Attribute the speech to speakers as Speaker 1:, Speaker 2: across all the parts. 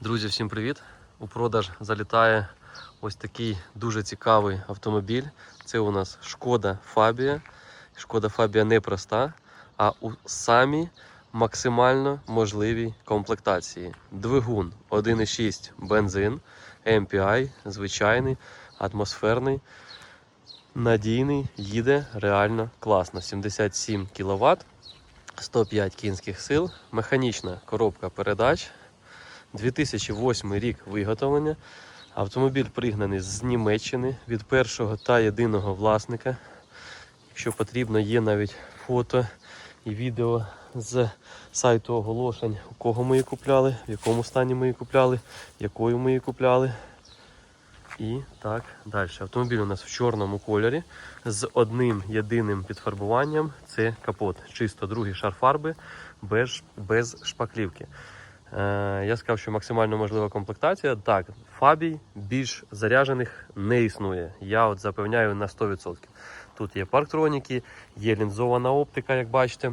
Speaker 1: Друзі, всім привіт! У продаж залітає ось такий дуже цікавий автомобіль. Це у нас Шкода Фабія. Шкода Фабія не проста, а у самій максимально можливій комплектації. Двигун 1,6 бензин, MPI, звичайний, атмосферний, надійний, їде реально класно. 77 кВт, 105 кінських сил, механічна коробка передач. 2008 рік виготовлення. Автомобіль пригнаний з Німеччини від першого та єдиного власника. Якщо потрібно, є навіть фото і відео з сайту оголошень, у кого ми її купляли, в якому стані ми її купляли, якою ми її купляли. І так далі. Автомобіль у нас в чорному кольорі з одним єдиним підфарбуванням. Це капот. Чисто другий шар фарби без, без шпаклівки. Е, я сказав, що максимально можлива комплектація. Так, фабій більш заряджених не існує. Я от запевняю на 100%. Тут є парктроніки, є лінзована оптика, як бачите,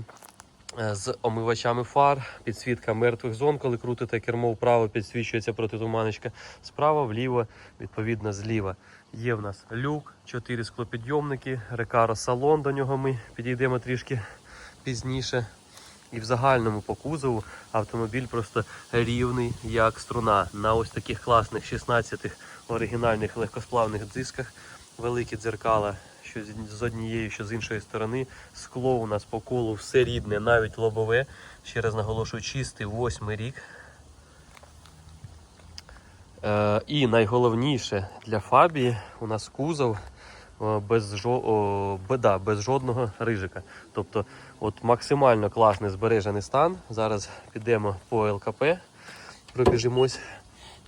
Speaker 1: е, з омивачами фар, підсвітка мертвих зон, коли крутите кермо вправо, підсвічується протитуманочка. Справа, вліво, відповідно, зліва. Є в нас люк, 4 склопідйомники, рекаро салон. До нього ми підійдемо трішки пізніше. І в загальному по кузову автомобіль просто рівний, як струна. На ось таких класних 16 оригінальних легкосплавних дисках. Великі дзеркала, що з- однієї, що з іншої сторони. Скло у нас по колу все рідне, навіть лобове. Ще раз наголошую, чистий восьмий рік. Е, і найголовніше для Фабії у нас кузов без, жо, да, без жодного рижика. Тобто от максимально класний збережений стан. Зараз підемо по ЛКП, пробіжимось.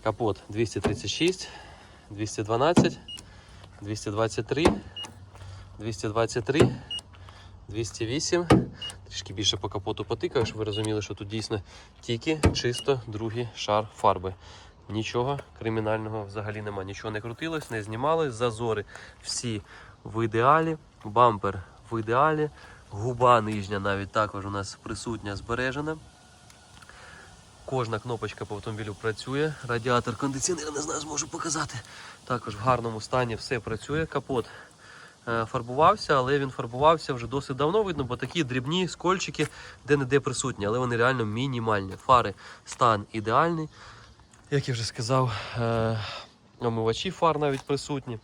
Speaker 1: Капот 236, 212, 223, 223, 208. Трішки більше по капоту потикаю, щоб ви розуміли, що тут дійсно тільки чисто другий шар фарби. Нічого кримінального взагалі нема. Нічого не крутилось, не знімалось. Зазори всі в ідеалі, бампер в ідеалі, губа нижня навіть також у нас присутня, збережена. Кожна кнопочка по автомобілю працює. Радіатор кондиціонер не знаю, зможу показати. Також в гарному стані все працює. Капот е, фарбувався, але він фарбувався вже досить давно видно, бо такі дрібні скольчики де-не-де присутні, але вони реально мінімальні. Фари стан ідеальний. Як я вже сказав, е, омивачі фар навіть присутні.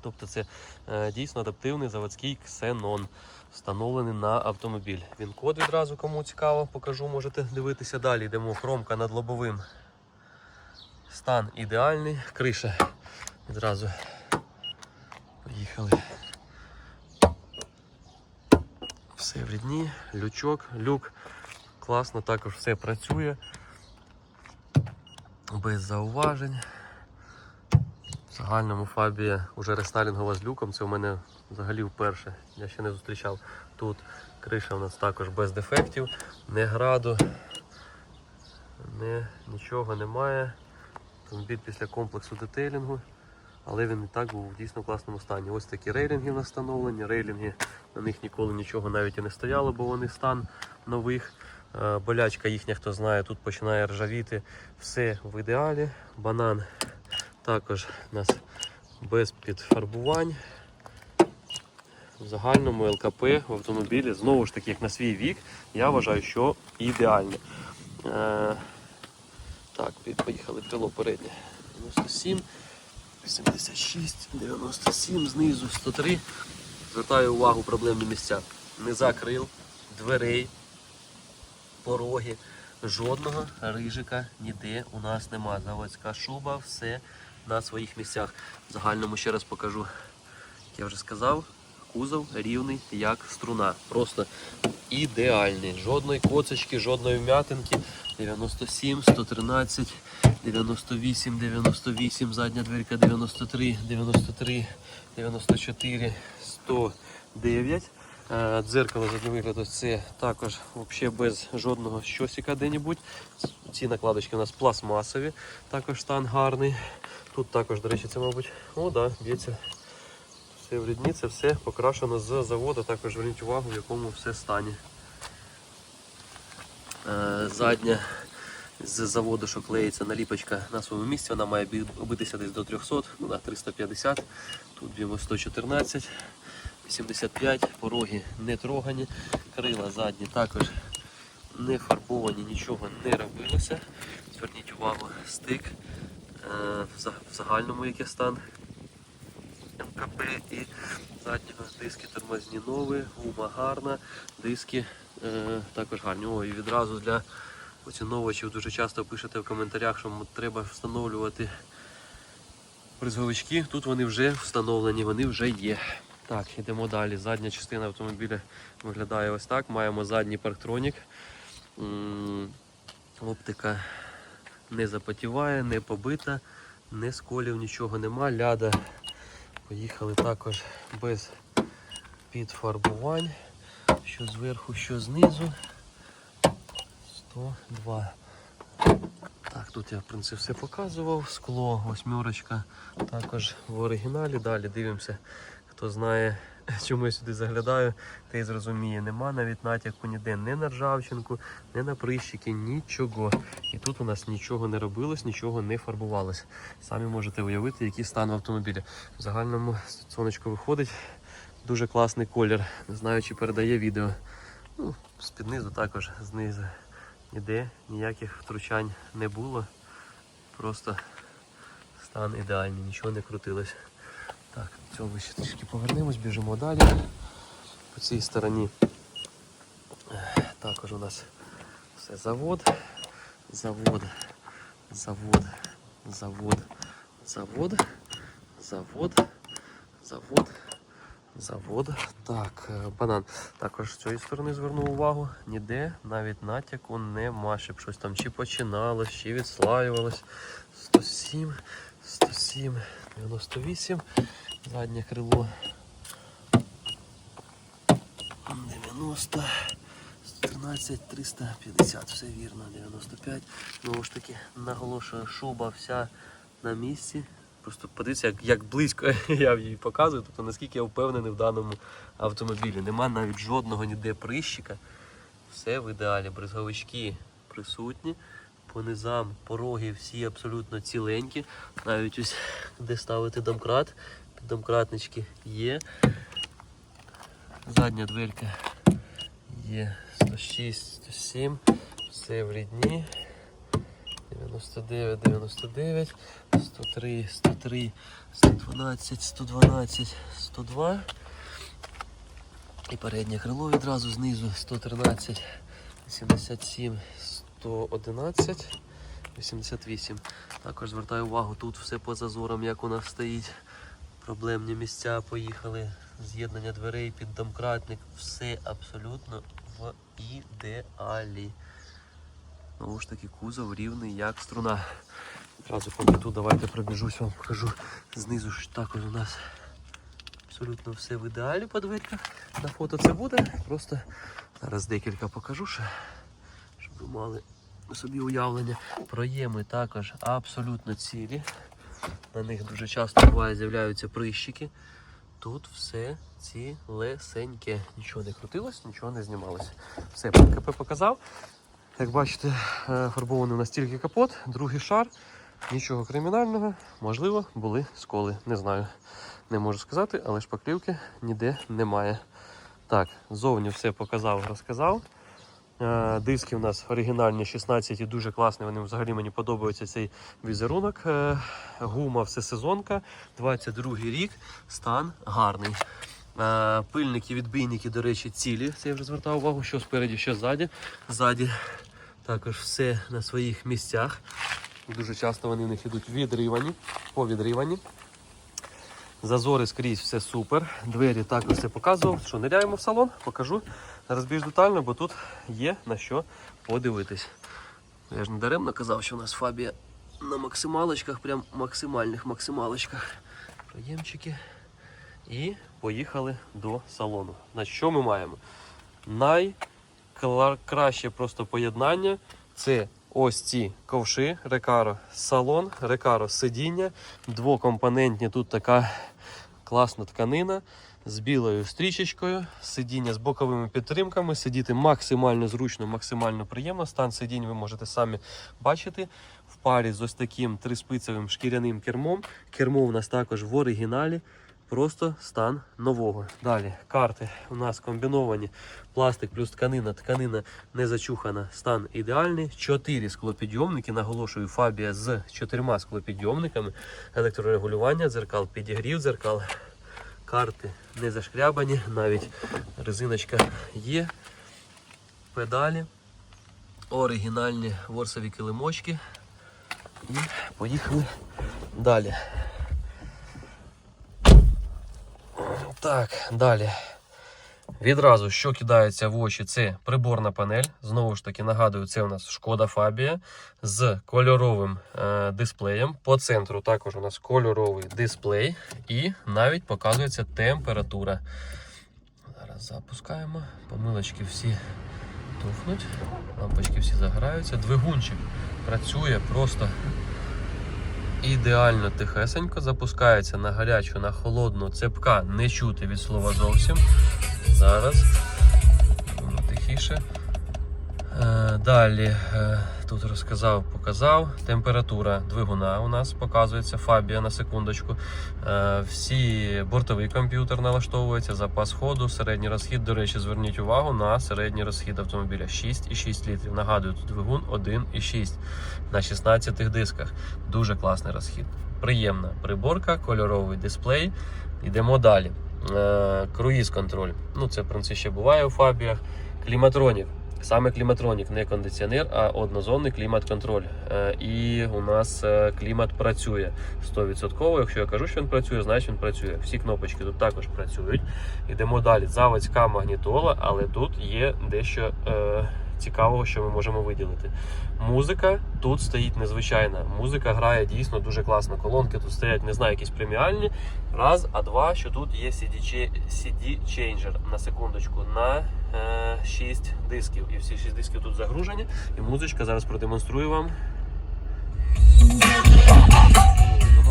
Speaker 1: Тобто це е, дійсно адаптивний заводський ксенон, встановлений на автомобіль. Він код відразу кому цікаво, покажу, можете дивитися далі. Йдемо хромка над лобовим. Стан ідеальний, криша відразу. Поїхали. Все в рідні, лючок, люк. Класно, також все працює без зауважень. В загальному фабія уже рестайлінгова з люком. Це у мене взагалі вперше. Я ще не зустрічав. Тут криша у нас також без дефектів, не граду, не, нічого немає. Автомобіль після комплексу детейлінгу, але він і так був в дійсно класному стані. Ось такі рейлінги в нас встановлені. Рейлінги на них ніколи нічого навіть і не стояло, бо вони стан нових. Е, Болячка їхня, хто знає, тут починає ржавіти. Все в ідеалі. Банан також у нас без підфарбувань. В загальному ЛКП в автомобілі, знову ж таки, як на свій вік, я вважаю, що ідеальне. Так, поїхали крило переднє. 97, 76, 97, знизу 103. Звертаю увагу проблемні місця. Низа крил, дверей, пороги. Жодного рижика ніде у нас нема. Заводська шуба, все на своїх місцях. В загальному ще раз покажу. Як я вже сказав, кузов рівний, як струна. Просто ідеальний. Жодної коцочки, жодної вм'ятинки. 97, 113, 98, 98, задня дверка 93, 93, 94, 109. Е, Дзеркало заднього вигляду це також взагалі без жодного щосіка де-небудь. Ці накладочки у нас пластмасові, також стан гарний. Тут також, до речі, це, мабуть, о, да, б'ється. Все в рідні, це все покрашено з заводу, також зверніть увагу, в якому все стані. Е, Задня з заводу, що клеїться наліпочка на своєму місці. Вона має битися десь до 300, ну на 350. Тут 114, 85, пороги не трогані, крила задні також не фарбовані, нічого не робилося. Зверніть увагу, стик е, в загальному який стан МКП і заднього диски тормозні нові, гума гарна, диски е, також гарні. О, і відразу для поціновувачів дуже часто пишете в коментарях, що треба встановлювати бризговички. Тут вони вже встановлені, вони вже є. Так, йдемо далі. Задня частина автомобіля виглядає ось так. Маємо задній парктронік. Оптика не запотіває, не побита, не сколів, нічого нема. Ляда Поїхали також без підфарбувань. Що зверху, що знизу. 102. Так, тут я в принципі все показував. Скло, восьмерочка також в оригіналі. Далі дивимося. Хто знає, чому я сюди заглядаю, той зрозуміє. Нема навіть натяку ніде, не на ржавчинку, не на прищики, нічого. І тут у нас нічого не робилось, нічого не фарбувалось. Самі можете уявити, який стан в автомобілі. В загальному сонечко виходить. Дуже класний колір. Не знаю, чи передає відео. Ну, з-під низу також знизу. Ніде ніяких втручань не було. Просто стан ідеальний, нічого не крутилось. Так, цього ще трішки повернемось, біжимо далі. По цій стороні також у нас все завод, завод, завод, завод, завод, завод, завод, завод. Так, е, банан. Також з цієї сторони звернув увагу. Ніде навіть натяку нема, щоб щось там чи починалось, чи відслаювалось. 107, 107, 98. Заднє крило 90, 113, 350, все вірно, 95. Знову ж таки, наголошую, шуба вся на місці. Просто подивіться, як, як близько я її показую, тобто наскільки я впевнений в даному автомобілі. Нема навіть жодного ніде прищика. Все в ідеалі. Бризговички присутні. По низам пороги всі абсолютно ціленькі. Навіть ось де ставити домкрат. Домкратнички є. Задня дверка є 106, 107. Все в рідні. 99, 99, 103, 103, 112, 112, 102. І переднє крило відразу знизу 113, 87, 111, 88. Також звертаю увагу, тут все по зазорам, як у нас стоїть. Проблемні місця поїхали. З'єднання дверей під домкратник. Все абсолютно в ідеалі. Знову ж таки, кузов рівний, як струна. Одразу поки давайте пробіжусь, вам покажу. Знизу ж також у нас абсолютно все в ідеалі по дверках. На фото це буде. Просто зараз декілька покажу, ще, щоб мали собі уявлення. Проєми також абсолютно цілі. На них дуже часто буває з'являються прищики. Тут все цілесеньке. Нічого не крутилось, нічого не знімалося. Все, ПКП показав. Як бачите, е, фарбований у нас тільки капот, другий шар, нічого кримінального, можливо, були сколи. Не знаю, не можу сказати, але шпаклівки ніде немає. Так, зовні все показав, розказав. Е, Диски у нас оригінальні 16 і дуже класні. Вони взагалі мені подобаються цей візерунок. Е, Гума всесезонка, 22 рік, стан гарний. Е, Пильники, відбійники, до речі, цілі. Це я вже звертав увагу, що спереді, що ззаді. Ззаді також все на своїх місцях. Дуже часто вони в них йдуть відривані, повідривані. Зазори скрізь все супер. Двері також все показував. Що ниряємо в салон, покажу зараз більш детально, бо тут є на що подивитись. Я ж не даремно казав, що у нас фабія на максималочках, прям максимальних максималочках. Проємчики. І поїхали до салону. На що ми маємо? Найкраще просто поєднання це ось ці ковши Рекаро салон, Рекаро сидіння, двокомпонентні. Тут така класна тканина. З білою стрічечкою, сидіння з боковими підтримками, сидіти максимально зручно, максимально приємно. Стан сидінь ви можете самі бачити. В парі з ось таким триспицевим шкіряним кермом. Кермо у нас також в оригіналі. Просто стан нового. Далі карти у нас комбіновані. Пластик плюс тканина. Тканина не зачухана. Стан ідеальний. Чотири склопідйомники. Наголошую, фабія з чотирма склопідйомниками. Електрорегулювання, дзеркал, підігрів дзеркал. Карти не зашкрябані, навіть резиночка є. Педалі. Оригінальні ворсові килимочки. І поїхали далі. Так, далі. Відразу, що кидається в очі, це приборна панель. Знову ж таки, нагадую, це у нас Шкода Фабія з кольоровим е, дисплеєм. По центру також у нас кольоровий дисплей і навіть показується температура. Зараз запускаємо. Помилочки всі тухнуть, лампочки всі загораються. Двигунчик працює просто ідеально тихесенько. Запускається на гарячу, на холодну цепка не чути від слова зовсім. Зараз воно тихіше. Е, Далі е, тут розказав, показав. Температура двигуна у нас показується. Фабія на секундочку. Е, Всі бортовий комп'ютер налаштовується, запас ходу, середній розхід. До речі, зверніть увагу на середній розхід автомобіля 6,6 літрів. Нагадую, тут двигун 1,6 на 16 дисках. Дуже класний розхід. Приємна приборка, кольоровий дисплей. Йдемо далі. Е, Круїз контроль. Ну, це в принципі ще буває у фабіях. Кліматронік. Саме кліматронік, не кондиціонер, а однозонний клімат-контроль. Е, І у нас е, клімат працює 100%. Якщо я кажу, що він працює, значить він працює. Всі кнопочки тут також працюють. Йдемо далі. Заводська магнітола, але тут є дещо цікавого, що ми можемо виділити. Музика тут стоїть незвичайна. Музика грає дійсно дуже класно. Колонки тут стоять, не знаю, якісь преміальні. Раз, а два, що тут є CD, changer на секундочку на е, 6 дисків. І всі 6 дисків тут загружені. І музичка зараз продемонструю вам.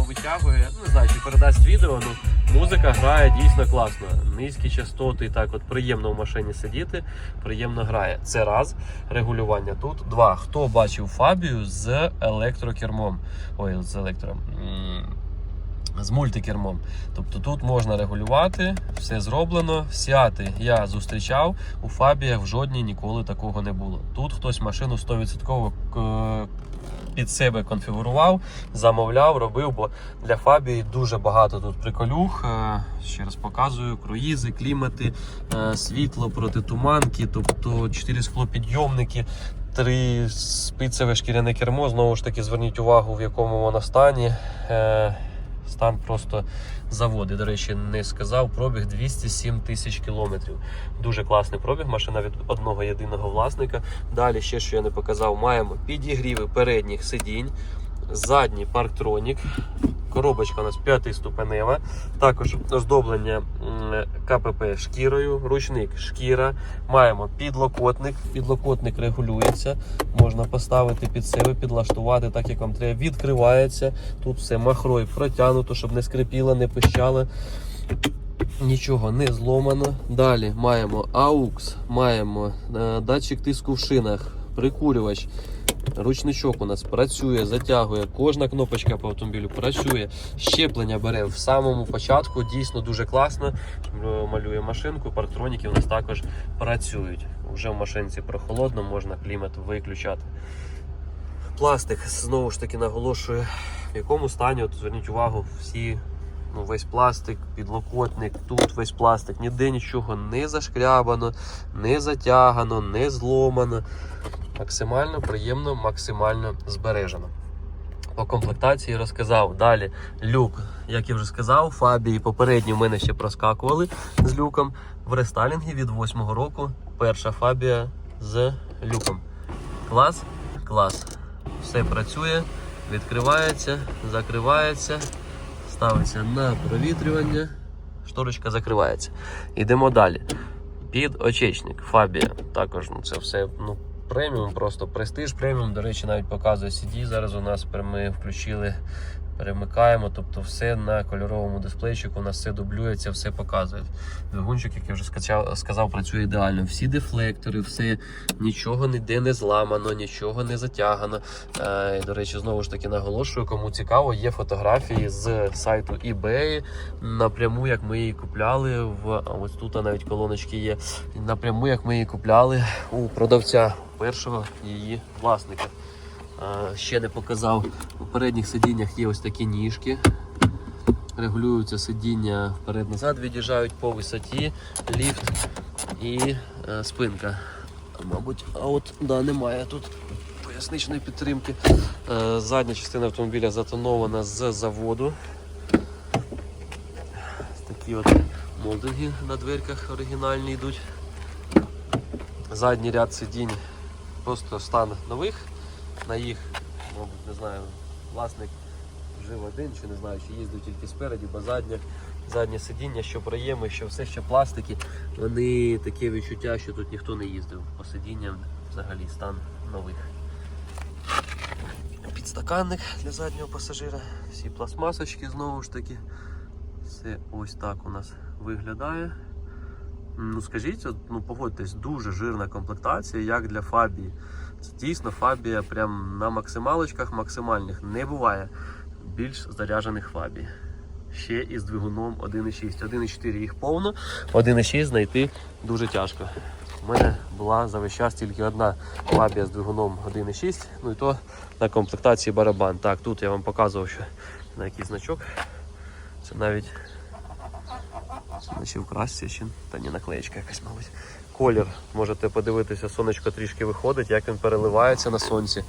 Speaker 1: Витягує, ну, не знаю, чи передасть відео, ну музика грає дійсно класно. Низькі частоти, так от приємно в машині сидіти, приємно грає. Це раз регулювання тут. Два. Хто бачив Фабію з електрокермом? Ой, з електро. З мультикермом. Тобто тут можна регулювати, все зроблено. Сіати я зустрічав, у Фабіях в жодній ніколи такого не було. Тут хтось машину 100% к- під себе конфігурував, замовляв, робив, бо для Фабії дуже багато тут приколюх. Е, Ще раз показую: круїзи, клімати, е, світло протитуманки, тобто 4 склопідйомники. Три спицеве шкіряне кермо. Знову ж таки, зверніть увагу, в якому воно стані. Е, Стан просто заводи. До речі, не сказав. Пробіг 207 тисяч кілометрів. Дуже класний пробіг. Машина від одного єдиного власника. Далі ще що я не показав, маємо підігріви передніх сидінь, задній парктронік. Коробочка у нас п'ятиступенева. Також оздоблення КПП шкірою, ручник шкіра. Маємо підлокотник. Підлокотник регулюється. Можна поставити під себе, підлаштувати так, як вам треба. Відкривається. Тут все махрой протягнуто, щоб не скрипіло, не пищало. Нічого не зломано. Далі маємо AUX, маємо е, датчик тиску в шинах, прикурювач. Ручничок у нас працює, затягує, кожна кнопочка по автомобілю працює. Щеплення беремо в самому початку, дійсно дуже класно. Малює машинку, парктроніки у нас також працюють. Вже в машинці прохолодно, можна клімат виключати. Пластик знову ж таки наголошую, в якому стані, от зверніть увагу, всі ну, весь пластик, підлокотник, тут весь пластик, ніде нічого не зашкрябано, не затягано, не зломано. Максимально приємно, максимально збережено. По комплектації розказав. Далі люк, як я вже сказав, фабії попередні в мене ще проскакували з люком. В рестайлінгі від 8-го року перша фабія з люком. Клас, клас. Все працює, відкривається, закривається, ставиться на провітрювання, шторочка закривається. Йдемо далі. Підочечник, фабія. Також ну, це все ну, преміум, просто престиж преміум. До речі, навіть показує CD. Зараз у нас ми включили перемикаємо, тобто все на кольоровому дисплейчику, у нас все дублюється, все показує. Двигунчик, як я вже сказав, сказав, працює ідеально. Всі дефлектори, все, нічого ніде не зламано, нічого не затягано. Е, до речі, знову ж таки наголошую, кому цікаво, є фотографії з сайту eBay напряму, як ми її купляли. В ось тут навіть колоночки є. Напряму, як ми її купляли у продавця першого її власника. Ще не показав. У передніх сидіннях є ось такі ніжки. Регулюються сидіння вперед-назад, від'їжджають по висоті, ліфт і е, спинка. Мабуть, а от да, немає тут поясничної підтримки. Е, задня частина автомобіля затонована з заводу. Такі от молдинги на дверках оригінальні йдуть. Задній ряд сидінь просто стан нових. На їх, мабуть, не знаю, власник жив один, чи не знаю, чи їздив тільки спереді, бо заднє, заднє сидіння, що проєми, що все ще пластики, вони таке відчуття, що тут ніхто не їздив. По сидінням взагалі стан нових. Підстаканник для заднього пасажира, всі пластмасочки знову ж таки. Все ось так у нас виглядає. Ну скажіть, от, ну погодьтесь, дуже жирна комплектація, як для Фабії. Це дійсно Фабія прям на максималочках максимальних не буває більш заряджених Фабій. Ще із двигуном 1.6. 1.4 їх повно, 1.6 знайти дуже тяжко. У мене була за весь час тільки одна Фабія з двигуном 1.6, ну і то на комплектації барабан. Так, тут я вам показував, що на який значок. Це навіть Наче в красці чи та ні, наклеєчка якась, мабуть. Колір. Можете подивитися, сонечко трішки виходить, як він переливається на сонці.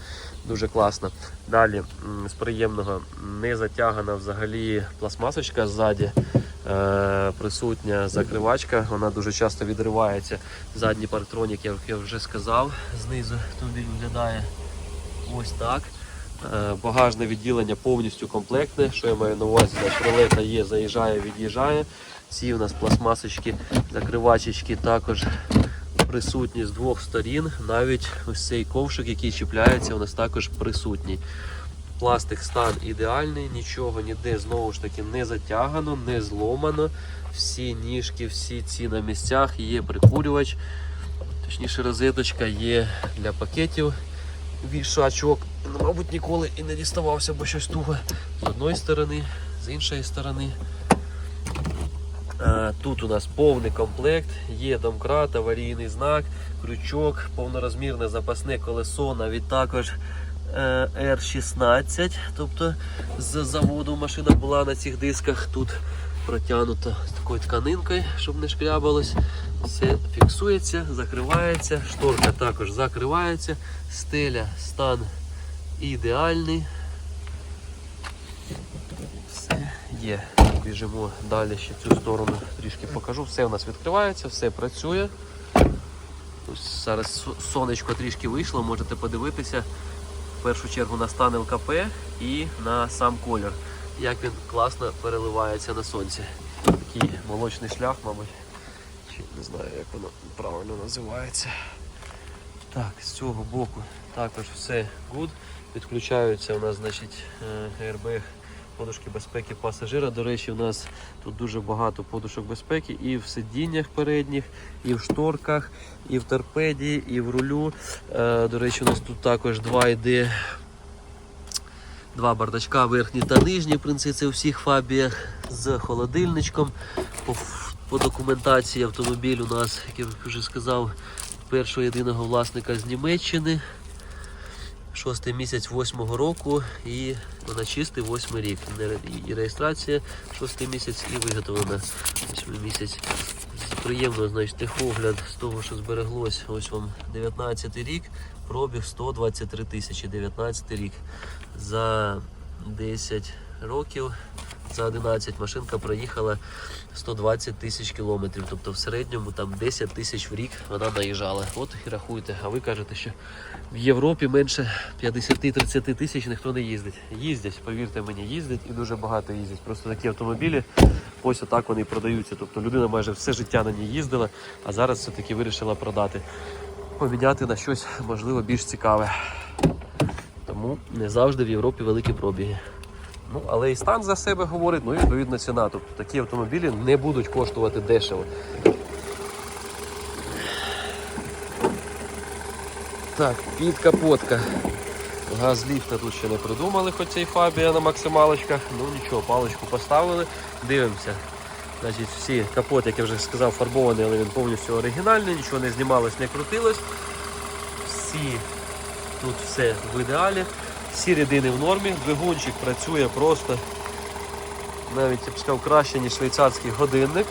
Speaker 1: Дуже класно. Далі з приємного не затягана взагалі пластмасочка ззаді. Е, присутня закривачка, вона дуже часто відривається. Задній парктронік, як я вже сказав, знизу автомобіль виглядає ось так. Е, Багажне відділення повністю комплектне. Що я маю на увазі? Значить, рулета є, заїжджає, від'їжджає. Ці у нас пластмасочки, закривачечки також присутні з двох сторін. Навіть ось цей ковшик, який чіпляється, у нас також присутній. Пластик стан ідеальний, нічого ніде знову ж таки не затягано, не зломано. Всі ніжки, всі ці на місцях, є прикурювач, точніше розеточка є для пакетів вішачок. Мабуть, ніколи і не діставався, бо щось туго з одної сторони, з іншої сторони. Е, Тут у нас повний комплект, є домкрат, аварійний знак, крючок, повнорозмірне запасне колесо, навіть також е, R16. Тобто з заводу машина була на цих дисках. Тут протягнуто з такою тканинкою, щоб не шкрябалось. Все фіксується, закривається, шторка також закривається, стеля, стан ідеальний. Все є. Біжимо далі ще цю сторону трішки покажу. Все у нас відкривається, все працює. Ось зараз сонечко трішки вийшло, можете подивитися в першу чергу на стан ЛКП і на сам колір. Як він класно переливається на сонці. Такий молочний шлях, мабуть. Чи не знаю, як воно правильно називається. Так, з цього боку також все good. Підключаються у нас, значить, е, airbag, подушки безпеки пасажира. До речі, у нас тут дуже багато подушок безпеки і в сидіннях передніх, і в шторках, і в торпеді, і в рулю. Е, До речі, у нас тут також два йде. Два бардачка, верхній та нижній, в принципі, це у всіх фабіях з холодильничком. По, по документації автомобіль у нас, як я вже сказав, першого єдиного власника з Німеччини. Шостий місяць восьмого року і вона чистий восьмий рік. І реєстрація шостий місяць і виготовлена восьмий місяць. Приємно значить, техогляд з того, що збереглось, ось вам 19 рік, пробіг 123 тисячі, 19 рік. За 10 років, за 11 машинка проїхала 120 тисяч кілометрів. Тобто в середньому там 10 тисяч в рік вона наїжджала. От і рахуйте. А ви кажете, що в Європі менше 50-30 тисяч ніхто не їздить. Їздять, повірте мені, їздять і дуже багато їздять. Просто такі автомобілі, ось отак вони продаються. Тобто людина майже все життя на ній їздила, а зараз все-таки вирішила продати. Поміняти на щось, можливо, більш цікаве. Тому не завжди в Європі великі пробіги. Ну, але і стан за себе говорить, ну і відповідно ціна. Тобто такі автомобілі не будуть коштувати дешево. Так, підкапотка. Газ ліфта тут ще не придумали, хоч це і фабія на максималочках. Ну нічого, паличку поставили, дивимося. Значить, всі капот, як я вже сказав, фарбований, але він повністю оригінальний, нічого не знімалось, не крутилось. Всі тут все в ідеалі. Всі рідини в нормі, двигунчик працює просто навіть я б сказав краще, ніж швейцарський годинник.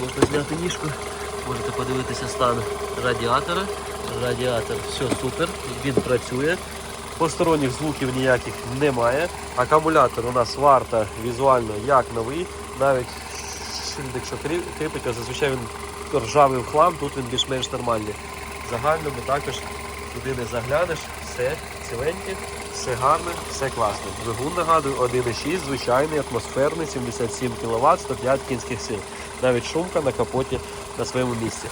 Speaker 1: Можна зняти ніжку. Можете подивитися стан радіатора. Радіатор все супер, він працює. Посторонніх звуків ніяких немає. Акумулятор у нас варта візуально як новий. Навіть шильдик, що крі- кріпить, а зазвичай він ржавий в хлам, тут він більш-менш нормальний. В загальному також туди не заглянеш, все ціленьке, все гарне, все класно. Двигун нагадую 1,6, звичайний, атмосферний, 77 кВт, 105 кінських сил. Навіть шумка на капоті на своєму місці.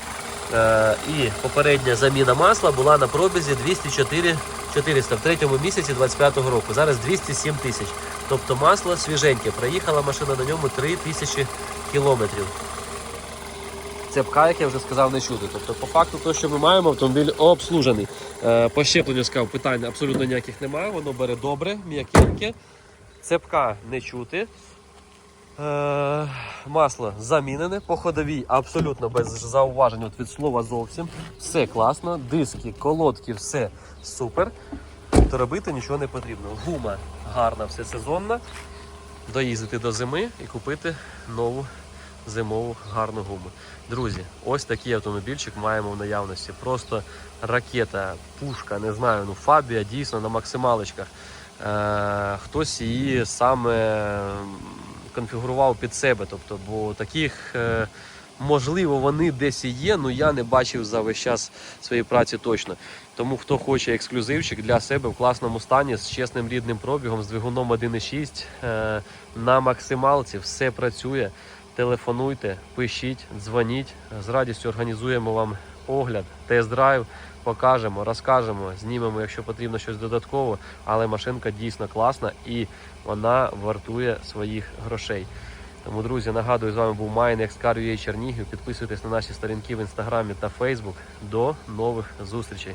Speaker 1: Е, і попередня заміна масла була на пробізі 204 400 в третьому місяці 25-го року. Зараз 207 тисяч. Тобто масло свіженьке. Проїхала машина на ньому 3 тисячі кілометрів. Цепка, як я вже сказав, не чути. Тобто, по факту, то, що ми маємо, автомобіль обслужений. Е, по щепленню сказав, питань абсолютно ніяких немає. Воно бере добре, м'якеньке. Цепка не чути. Е, масло замінене, по ходовій абсолютно без зауважень від слова зовсім. Все класно, диски, колодки, все супер. То робити нічого не потрібно. Гума гарна, все сезонна. Доїздити до зими і купити нову зимову гарну гуму. Друзі, ось такий автомобільчик маємо в наявності. Просто ракета, пушка, не знаю, ну фабія дійсно на максималочках. Е, хтось її саме конфігурував під себе. Тобто, бо таких, е, можливо, вони десь і є, але я не бачив за весь час своєї праці точно. Тому хто хоче ексклюзивчик для себе в класному стані з чесним рідним пробігом, з двигуном 1.6 е, на максималці, все працює. Телефонуйте, пишіть, дзвоніть. З радістю організуємо вам огляд, тест-драйв, покажемо, розкажемо, знімемо, якщо потрібно щось додатково. Але машинка дійсно класна і вона вартує своїх грошей. Тому, друзі, нагадую, з вами був Майнекс Car Чернігів. Підписуйтесь на наші сторінки в інстаграмі та Фейсбук. До нових зустрічей.